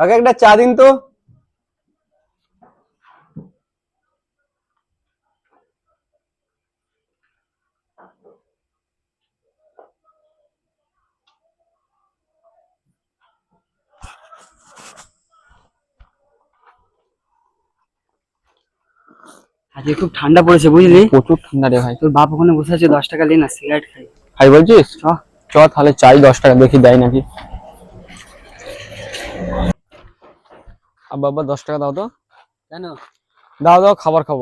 কাকা একটা চা দিন তো। আজকে খুব ঠান্ডা পড়েছে বুঝলি? প্রচুর ঠান্ডা রে ভাই। তোর বাপ ওখানে বসে আছে দশ টাকা দিন না সিগারেট খাই। ভাই বলছিস? চ। চ তাহলে চাই দশ টাকা দেখি দেয় নাকি। আব্বা আব্বা দশ টাকা দাও তো। কেন? দাও দাও খাবার খাব।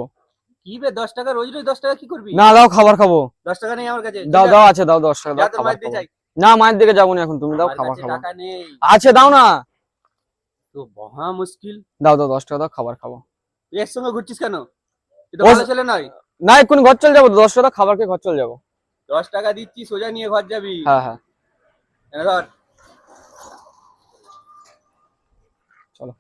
কি বে দশ টাকা? রোজ রোজ দশ টাকা কি করবি? না দাও খাবার খাব। দশ টাকা নেই আমার কাছে। দাও দাও আছে দাও দশ টাকা দাও খাবার খাব। না মায়ের দিকে যাব না এখন তুমি দাও খাবার খাব। আছে দাও না। তো মহা মুশকিল। দাও দাও দশ টাকা দাও খাবার খাব। এর সঙ্গে ঘুরছিস কেন? তো ভালো ছেলে নয়। না এক্ষুনি ঘর চলে যাব দশ টাকা খাবার খেয়ে ঘর চলে যাব। দশ টাকা দিচ্ছি সোজা নিয়ে ঘর যাবি। হ্যাঁ হ্যাঁ। ধর। চলো।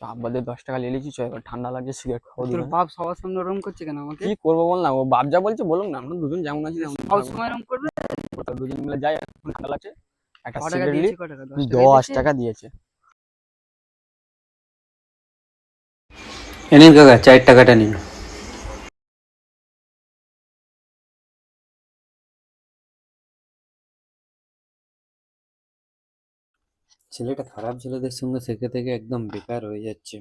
আব্বাদের দশ টাকা নিয়ে নিয়েছি চল এবার ঠান্ডা লাগছে সিগারেট তোর বাপ সবার সামনে ওরকম করছে কেন আমাকে? কি করব বল না ও বাপ যা বলছে বলুন না আমরা দুজন যেমন আছি তেমন সব সময় এরম করবে? দুজন মিলে যাই এখন ঠান্ডা লাগছে একটা সিগারেট দিয়েছে ক টাকা? দশ টাকা দিয়েছে? টাকা দিয়েছে। কাকা চার টাকাটা নিন। ছেলেটা খারাপ ছেলেদের সঙ্গে থেকে থেকে একদম বেকার হয়ে যাচ্ছে।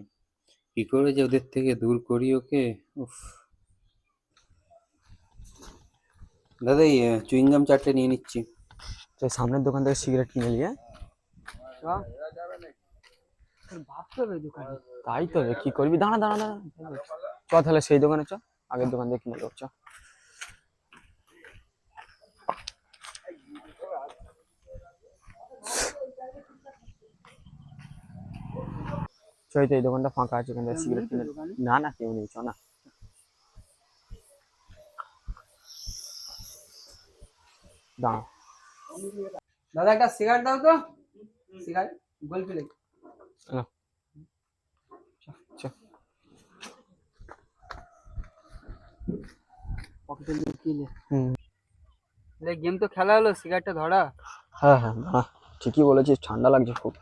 কি করে যে ওদের থেকে দূর করি ওকে? উফ। দাদা এই চুইংগাম চারটে নিয়ে নিচ্ছি। তো সামনের দোকান থেকে সিগারেট কিনে নিয়ে তাই তো কি করবি? দাঁড়া দাঁড়া দাঁড়া। চ তাহলে সেই দোকানে চ আগের দোকান থেকে কিনে নেব চ। চ এই দোকানটা ফাঁকা আছে থেকে সিগারেট কিনে না না কেউ নেই চ না। দাদা একটা সিগারেট দাও তো। সিগারেট গোল প্লেট পকেটে লুকিয়ে হুম। গেম তো খেলা হলো সিগারেটটা ধরা। হ্যাঁ হ্যাঁ ঠিকই বলেছিস ঠান্ডা লাগছে খুব।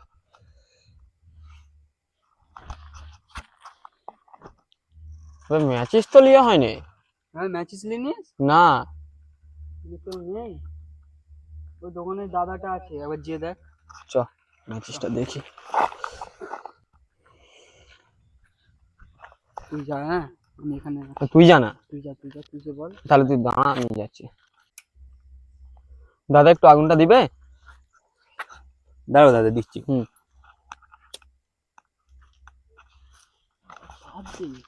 ম্যাচিস তো লিয়া হয়নি? হ্যাঁ ম্যাচিস নিস না। তো নেই। ওই দোকানের দাদাটা আছে একবার যে দেখ। চ ম্যাচিসটা দেখি। তুই যা হ্যাঁ আমি এখানে তুই জানা তুই যা তুই যা তুই যে বল। তাহলে তুই দাঁড়া আমি যাচ্ছি। দাদা একটু আগুনটা দিবে? দাঁড়াও দাদা দিচ্ছি। ভাত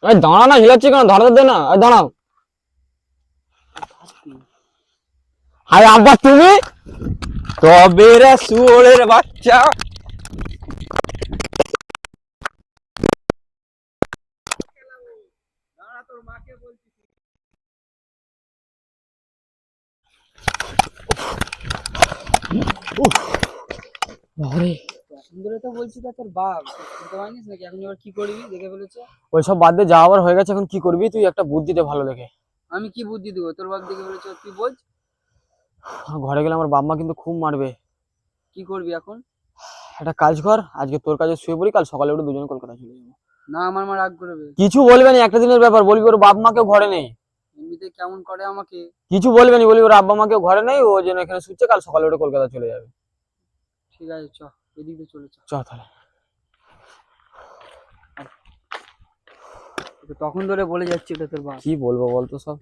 দে দাঁড়া না, হিলাচ্ছি কেন? ধরাতে দে না। দাঁড়াও। হাই আব্বা, তুমি? তবে রে শুয়োরের বাচ্চা। বাবারে। সুন্দরে তো বলছি তা তোর বাপ শুনতে পারিস নাকি? এখন এবার কি করবি? দেখে ফেলেছে। ওইসব বাদ দিয়ে যা আবার হয়ে গেছে এখন কি করবি? তুই একটা বুদ্ধি দে ভালো দেখে। আমি কি বুদ্ধি দেবো? তোর বাপ দেখে ফেলেছে তুই বোঝ। ঘরে গেলে আমার বাপ মা কিন্তু খুব মারবে। কি করবি এখন? একটা কাজ কর আজকে তোর কাছে শুয়ে পড়ি কাল সকালে উঠে দুজনে কলকাতা চলে যাব। না আমার মা রাগ করবে। কিছু বলবে না একটা দিনের ব্যাপার বলবি ওর বাপ মা কেউ ঘরে নেই। এমনিতে কেমন করে আমাকে? কিছু বলবে না বলবি ওর আব্বা মা কেউ ঘরে নেই ও যেন এখানে শুচ্ছে কাল সকালে উঠে কলকাতা চলে যাবে। ঠিক আছে চ। এদিকে চলে চ। চ তাহলে। তখন ধরে বলে যাচ্ছি এটা তোর বাপ। কি বলব বলতো সব?